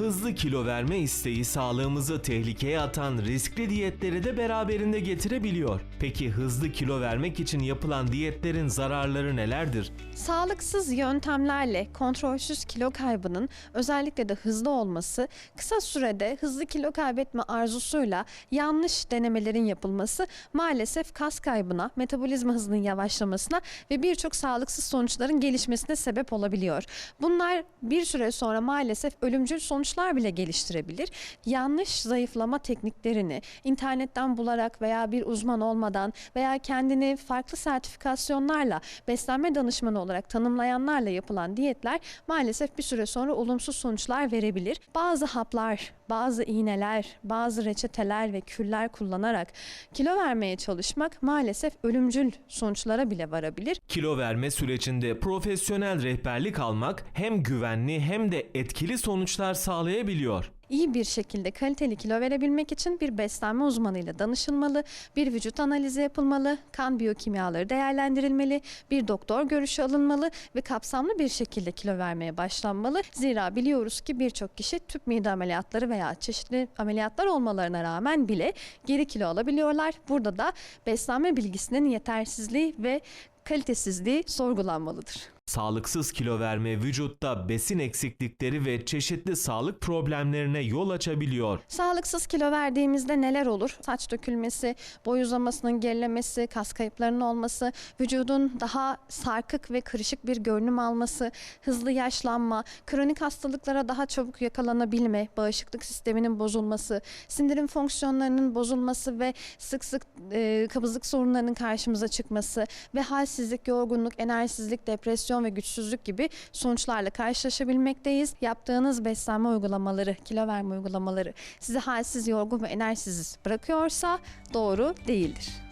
Hızlı kilo verme isteği sağlığımızı tehlikeye atan riskli diyetleri de beraberinde getirebiliyor. Peki hızlı kilo vermek için yapılan diyetlerin zararları nelerdir? Sağlıksız yöntemlerle kontrolsüz kilo kaybının özellikle de hızlı olması, kısa sürede hızlı kilo kaybetme arzusuyla yanlış denemelerin yapılması maalesef kas kaybına, metabolizma hızının yavaşlamasına ve birçok sağlıksız sonuçların gelişmesine sebep olabiliyor. Bunlar bir süre sonra maalesef ölümcül sonuçlar bile geliştirebilir. Yanlış zayıflama tekniklerini internetten bularak veya bir uzman olmadan veya kendini farklı sertifikasyonlarla beslenme danışmanı olarak tanımlayanlarla yapılan diyetler maalesef bir süre sonra olumsuz sonuçlar verebilir. Bazı haplar, bazı iğneler, bazı reçeteler ve küller kullanarak kilo vermeye çalışmak maalesef ölümcül sonuçlara bile varabilir. Kilo verme sürecinde profesyonel rehberlik almak hem güvenli hem de etkili sonuçlar sağlayabiliyor. İyi bir şekilde kaliteli kilo verebilmek için bir beslenme uzmanıyla danışılmalı, bir vücut analizi yapılmalı, kan biyokimyaları değerlendirilmeli, bir doktor görüşü alınmalı ve kapsamlı bir şekilde kilo vermeye başlanmalı. Zira biliyoruz ki birçok kişi tüp mide ameliyatları veya çeşitli ameliyatlar olmalarına rağmen bile geri kilo alabiliyorlar. Burada da beslenme bilgisinin yetersizliği ve kalitesizliği sorgulanmalıdır. Sağlıksız kilo verme vücutta besin eksiklikleri ve çeşitli sağlık problemlerine yol açabiliyor. Sağlıksız kilo verdiğimizde neler olur? Saç dökülmesi, boy uzamasının gerilemesi, kas kayıplarının olması, vücudun daha sarkık ve kırışık bir görünüm alması, hızlı yaşlanma, kronik hastalıklara daha çabuk yakalanabilme, bağışıklık sisteminin bozulması, sindirim fonksiyonlarının bozulması ve sık sık e, kabızlık sorunlarının karşımıza çıkması ve halsizlik, yorgunluk, enerjisizlik, depresyon ve güçsüzlük gibi sonuçlarla karşılaşabilmekteyiz. Yaptığınız beslenme uygulamaları, kilo verme uygulamaları sizi halsiz, yorgun ve enerjisiz bırakıyorsa doğru değildir.